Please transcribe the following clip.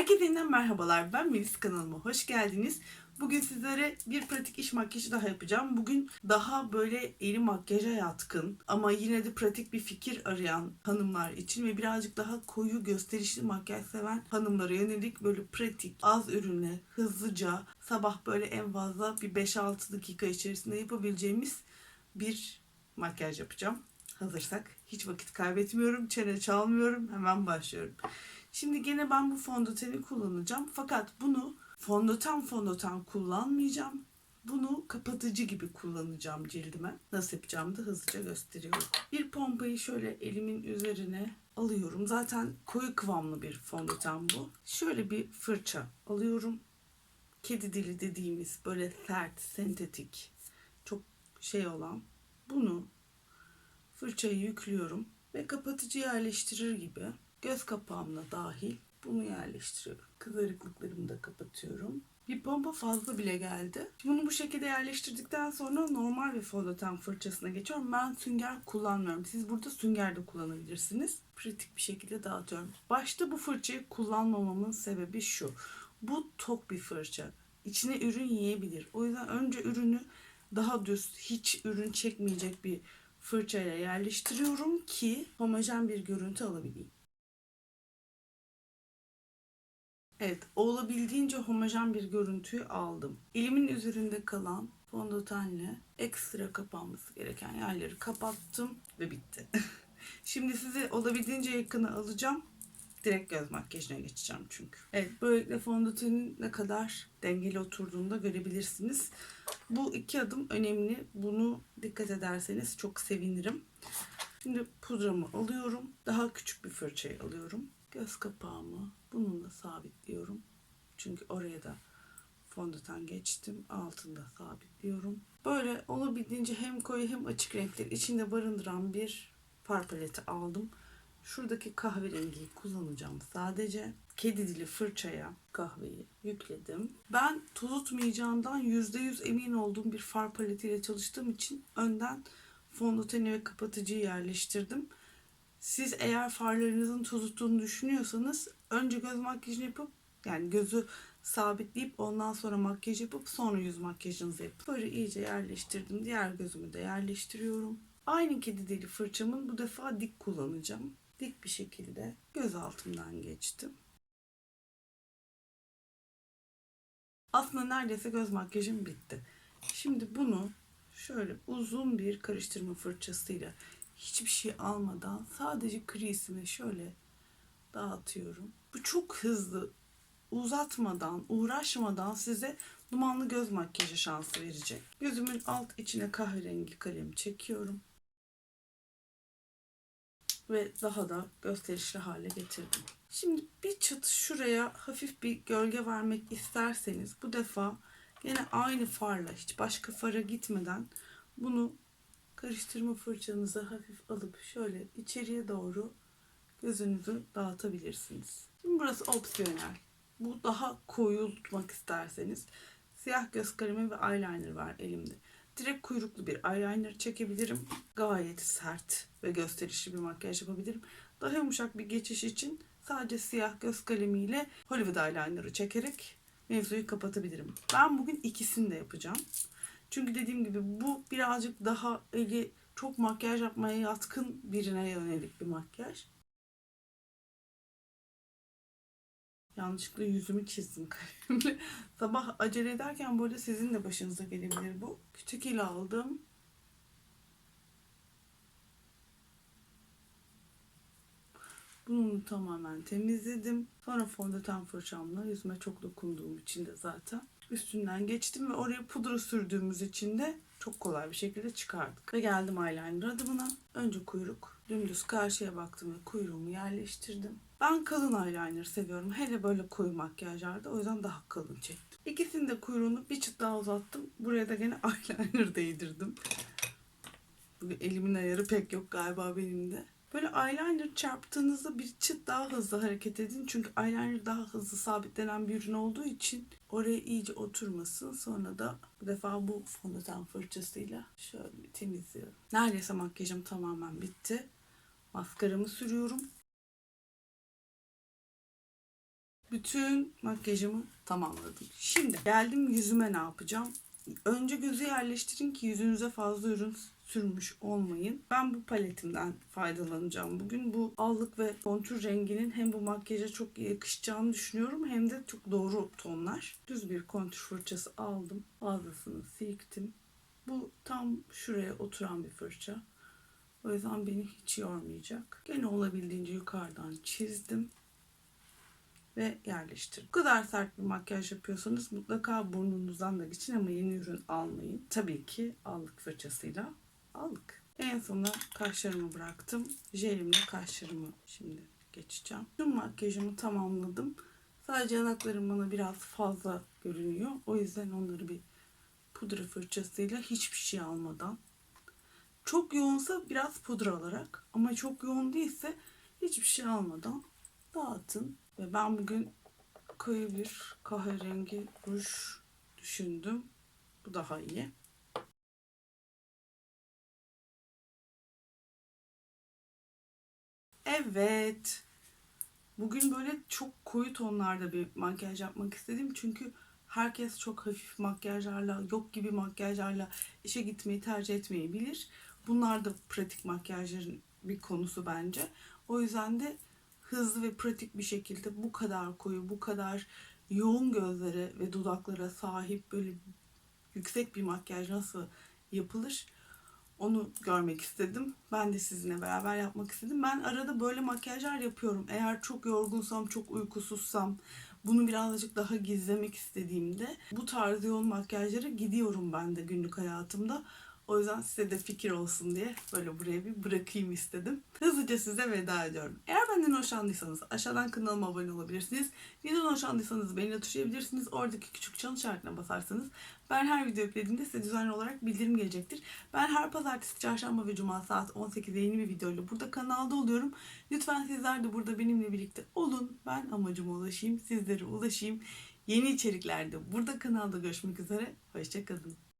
Herkese yeniden merhabalar. Ben Melis kanalıma hoş geldiniz. Bugün sizlere bir pratik iş makyajı daha yapacağım. Bugün daha böyle eli makyaja yatkın ama yine de pratik bir fikir arayan hanımlar için ve birazcık daha koyu gösterişli makyaj seven hanımlara yönelik böyle pratik, az ürünle, hızlıca sabah böyle en fazla bir 5-6 dakika içerisinde yapabileceğimiz bir makyaj yapacağım. Hazırsak hiç vakit kaybetmiyorum, çene çalmıyorum, hemen başlıyorum. Şimdi gene ben bu fondöteni kullanacağım. Fakat bunu fondöten fondöten kullanmayacağım. Bunu kapatıcı gibi kullanacağım cildime. Nasıl yapacağımı da hızlıca gösteriyorum. Bir pompayı şöyle elimin üzerine alıyorum. Zaten koyu kıvamlı bir fondöten bu. Şöyle bir fırça alıyorum. Kedi dili dediğimiz böyle sert, sentetik, çok şey olan bunu fırçayı yüklüyorum ve kapatıcı yerleştirir gibi göz kapağımla dahil bunu yerleştiriyorum. Kızarıklıklarımı da kapatıyorum. Bir pompa fazla bile geldi. Bunu bu şekilde yerleştirdikten sonra normal bir fondöten fırçasına geçiyorum. Ben sünger kullanmıyorum. Siz burada sünger de kullanabilirsiniz. Pratik bir şekilde dağıtıyorum. Başta bu fırçayı kullanmamamın sebebi şu. Bu tok bir fırça. İçine ürün yiyebilir. O yüzden önce ürünü daha düz, hiç ürün çekmeyecek bir fırçayla yerleştiriyorum ki homojen bir görüntü alabileyim. Evet, olabildiğince homojen bir görüntüyü aldım. Elimin üzerinde kalan fondötenle ekstra kapanması gereken yerleri kapattım ve bitti. Şimdi sizi olabildiğince yakına alacağım. Direkt göz makyajına geçeceğim çünkü. Evet, böylelikle fondötenin ne kadar dengeli oturduğunu da görebilirsiniz. Bu iki adım önemli. Bunu dikkat ederseniz çok sevinirim. Şimdi pudramı alıyorum. Daha küçük bir fırçayı alıyorum. Göz kapağımı bununla sabitliyorum. Çünkü oraya da fondöten geçtim. Altında sabitliyorum. Böyle olabildiğince hem koyu hem açık renkleri içinde barındıran bir far paleti aldım. Şuradaki kahverengiyi kullanacağım sadece. Kedi dili fırçaya kahveyi yükledim. Ben tutmayacağından %100 emin olduğum bir far paletiyle çalıştığım için önden fondöteni ve kapatıcıyı yerleştirdim. Siz eğer farlarınızın tuttuğunu düşünüyorsanız önce göz makyajını yapıp yani gözü sabitleyip ondan sonra makyaj yapıp sonra yüz makyajınızı yapıp böyle iyice yerleştirdim. Diğer gözümü de yerleştiriyorum. Aynı kedi deli fırçamın bu defa dik kullanacağım. Dik bir şekilde göz altımdan geçtim. Aslında neredeyse göz makyajım bitti. Şimdi bunu şöyle uzun bir karıştırma fırçasıyla hiçbir şey almadan sadece kreasimi şöyle dağıtıyorum. Bu çok hızlı uzatmadan, uğraşmadan size dumanlı göz makyajı şansı verecek. Gözümün alt içine kahverengi kalem çekiyorum. Ve daha da gösterişli hale getirdim. Şimdi bir çıt şuraya hafif bir gölge vermek isterseniz bu defa yine aynı farla hiç başka fara gitmeden bunu karıştırma fırçanızı hafif alıp şöyle içeriye doğru gözünüzü dağıtabilirsiniz. Şimdi burası opsiyonel. Bu daha koyu tutmak isterseniz siyah göz kalemi ve eyeliner var elimde. Direkt kuyruklu bir eyeliner çekebilirim. Gayet sert ve gösterişli bir makyaj yapabilirim. Daha yumuşak bir geçiş için sadece siyah göz kalemiyle Hollywood eyeliner'ı çekerek mevzuyu kapatabilirim. Ben bugün ikisini de yapacağım. Çünkü dediğim gibi bu birazcık daha eli çok makyaj yapmaya yatkın birine yönelik bir makyaj. Yanlışlıkla yüzümü çizdim kalemle. Sabah acele ederken bu arada sizin de başınıza gelebilir bu. Küçük ile aldım. Bunu tamamen temizledim. Sonra fondöten fırçamla yüzüme çok dokunduğum için de zaten üstünden geçtim ve oraya pudra sürdüğümüz için de çok kolay bir şekilde çıkardık. Ve geldim eyeliner adımına. Önce kuyruk. Dümdüz karşıya baktım ve kuyruğumu yerleştirdim. Ben kalın eyeliner seviyorum. Hele böyle koyu makyajlarda. O yüzden daha kalın çektim. İkisinin de kuyruğunu bir çıt daha uzattım. Buraya da gene eyeliner değdirdim. Bugün elimin ayarı pek yok galiba benim de. Böyle eyeliner çarptığınızda bir çıt daha hızlı hareket edin. Çünkü eyeliner daha hızlı sabitlenen bir ürün olduğu için oraya iyice oturmasın. Sonra da bu defa bu fondöten fırçasıyla şöyle temizliyorum. Neredeyse makyajım tamamen bitti. Maskaramı sürüyorum. bütün makyajımı tamamladım. Şimdi geldim yüzüme ne yapacağım? Önce gözü yerleştirin ki yüzünüze fazla ürün sürmüş olmayın. Ben bu paletimden faydalanacağım. Bugün bu allık ve kontür renginin hem bu makyaja çok yakışacağını düşünüyorum hem de çok doğru tonlar. Düz bir kontür fırçası aldım. Fazlasını silktim. Bu tam şuraya oturan bir fırça. O yüzden beni hiç yormayacak. Gene olabildiğince yukarıdan çizdim ve yerleştirin. Bu kadar sert bir makyaj yapıyorsanız mutlaka burnunuzdan da geçin ama yeni ürün almayın. Tabii ki allık fırçasıyla aldık. En sonunda kaşlarımı bıraktım. Jelimle kaşlarımı şimdi geçeceğim. Tüm makyajımı tamamladım. Sadece yanaklarım bana biraz fazla görünüyor. O yüzden onları bir pudra fırçasıyla hiçbir şey almadan çok yoğunsa biraz pudra alarak ama çok yoğun değilse hiçbir şey almadan dağıtın. Ve ben bugün koyu bir kahverengi ruj düşündüm. Bu daha iyi. Evet. Bugün böyle çok koyu tonlarda bir makyaj yapmak istedim. Çünkü herkes çok hafif makyajlarla, yok gibi makyajlarla işe gitmeyi tercih etmeyi bilir. Bunlar da pratik makyajların bir konusu bence. O yüzden de hızlı ve pratik bir şekilde bu kadar koyu, bu kadar yoğun gözlere ve dudaklara sahip böyle yüksek bir makyaj nasıl yapılır onu görmek istedim. Ben de sizinle beraber yapmak istedim. Ben arada böyle makyajlar yapıyorum. Eğer çok yorgunsam, çok uykusuzsam, bunu birazcık daha gizlemek istediğimde bu tarz yoğun makyajlara gidiyorum ben de günlük hayatımda. O yüzden size de fikir olsun diye böyle buraya bir bırakayım istedim. Hızlıca size veda ediyorum. Eğer benden hoşlandıysanız aşağıdan kanalıma abone olabilirsiniz. Videodan hoşlandıysanız beğeni tuşlayabilirsiniz. Oradaki küçük çan işaretine basarsanız ben her video yüklediğimde size düzenli olarak bildirim gelecektir. Ben her pazartesi, çarşamba ve cuma saat 18'de yeni bir videoyla burada kanalda oluyorum. Lütfen sizler de burada benimle birlikte olun. Ben amacıma ulaşayım, sizlere ulaşayım. Yeni içeriklerde burada kanalda görüşmek üzere. Hoşçakalın.